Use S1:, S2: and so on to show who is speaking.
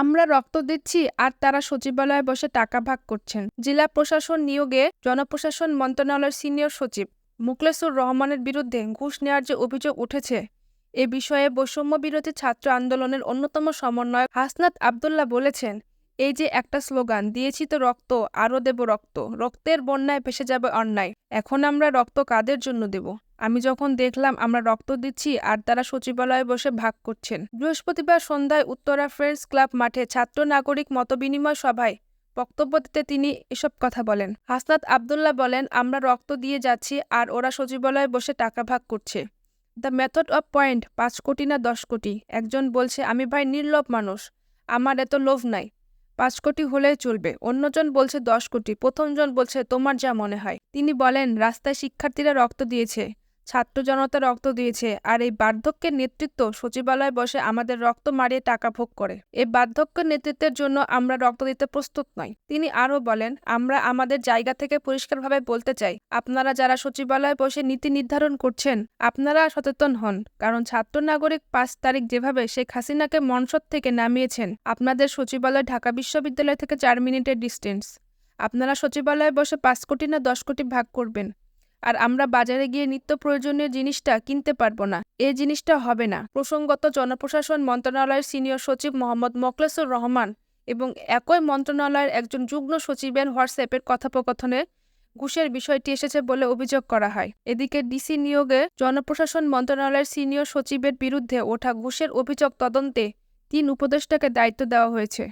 S1: আমরা রক্ত দিচ্ছি আর তারা সচিবালয়ে বসে টাকা ভাগ করছেন। জেলা প্রশাসন নিয়োগে জনপ্রশাসন মন্ত্রণালয়ের সিনিয়র সচিব মুকলেসুর রহমানের বিরুদ্ধে ঘুষ নেওয়ার যে অভিযোগ উঠেছে, এ বিষয়ে বৈষম্য বিরোধী ছাত্র আন্দোলনের অন্যতম সমন্বয়ক হাসনাত আবদুল্লাহ বলেছেন এই যে একটা স্লোগান, দিয়েছি তো রক্ত, আরও দেব রক্ত, রক্তের বন্যায় ভেসে যাবে অন্যায়, এখন আমরা রক্ত কাদের জন্য দেব? আমি যখন দেখলাম আমরা রক্ত দিচ্ছি আর তারা সচিবালয়ে বসে ভাগ করছেন। বৃহস্পতিবার সন্ধ্যায় উত্তরা ফ্রেন্ডস ক্লাব মাঠে ছাত্র নাগরিক মতবিনিময় সভায় বক্তব্য দিতে তিনি এসব কথা বলেন। হাসনাত আবদুল্লাহ বলেন, আমরা রক্ত দিয়ে যাচ্ছি আর ওরা সচিবালয়ে বসে টাকা ভাগ করছে। দ্য মেথড অফ পয়েন্ট, পাঁচ কোটি না দশ কোটি? একজন বলছে, আমি ভাই নির্লোভ মানুষ, আমার এত লোভ নাই। পাঁচ কোটি হলে চলবে। অন্যজন বলছে দশ কোটি, প্রথমজন বলছে, তোমার যা মনে হয়। তিনি বলেন, রাস্তায় শিক্ষার্থীরা রক্ত দিয়েছে। ছাত্র জনতা রক্ত দিয়েছে আর এই বার্ধক্যের নেতৃত্ব সচিবালয়ে বসে আমাদের রক্ত মারিয়ে টাকা ভোগ করে। এই বার্ধক্যের নেতৃত্বের জন্য আমরা রক্ত দিতে প্রস্তুত নই। তিনি আরও বলেন, আমরা আমাদের জায়গা থেকে পরিষ্কারভাবে বলতে চাই, আপনারা যারা সচিবালয়ে বসে নীতি নির্ধারণ করছেন, আপনারা সচেতন হন, কারণ ছাত্র নাগরিক পাঁচ তারিখ যেভাবে শেখ হাসিনাকে মনসদ থেকে নামিয়েছেন, আপনাদের সচিবালয় ঢাকা বিশ্ববিদ্যালয় থেকে চার মিনিটের ডিস্টেন্স। আপনারা সচিবালয়ে বসে পাঁচ কোটি না দশ কোটি ভাগ করবেন। আর আমরা বাজারে গিয়ে নিত্য প্রয়োজনীয় জিনিসটা কিনতে পারব না। এ জিনিসটা হবে না। প্রসঙ্গত জনপ্রশাসন মন্ত্রণালয়ের সিনিয়র সচিব মোহাম্মদ মোকলেসুর রহমান এবং একই মন্ত্রণালয়ের একজন যুগ্ম সচিবের হোয়াটসঅ্যাপের কথোপকথনে ঘুষের বিষয়টি এসেছে বলে অভিযোগ করা হয়। এদিকে ডিসি নিয়োগে জনপ্রশাসন মন্ত্রণালয়ের সিনিয়র সচিবের বিরুদ্ধে ওঠা ঘুষের অভিযোগ তদন্তে তিন উপদেষ্টাকে দায়িত্ব দেওয়া হয়েছে।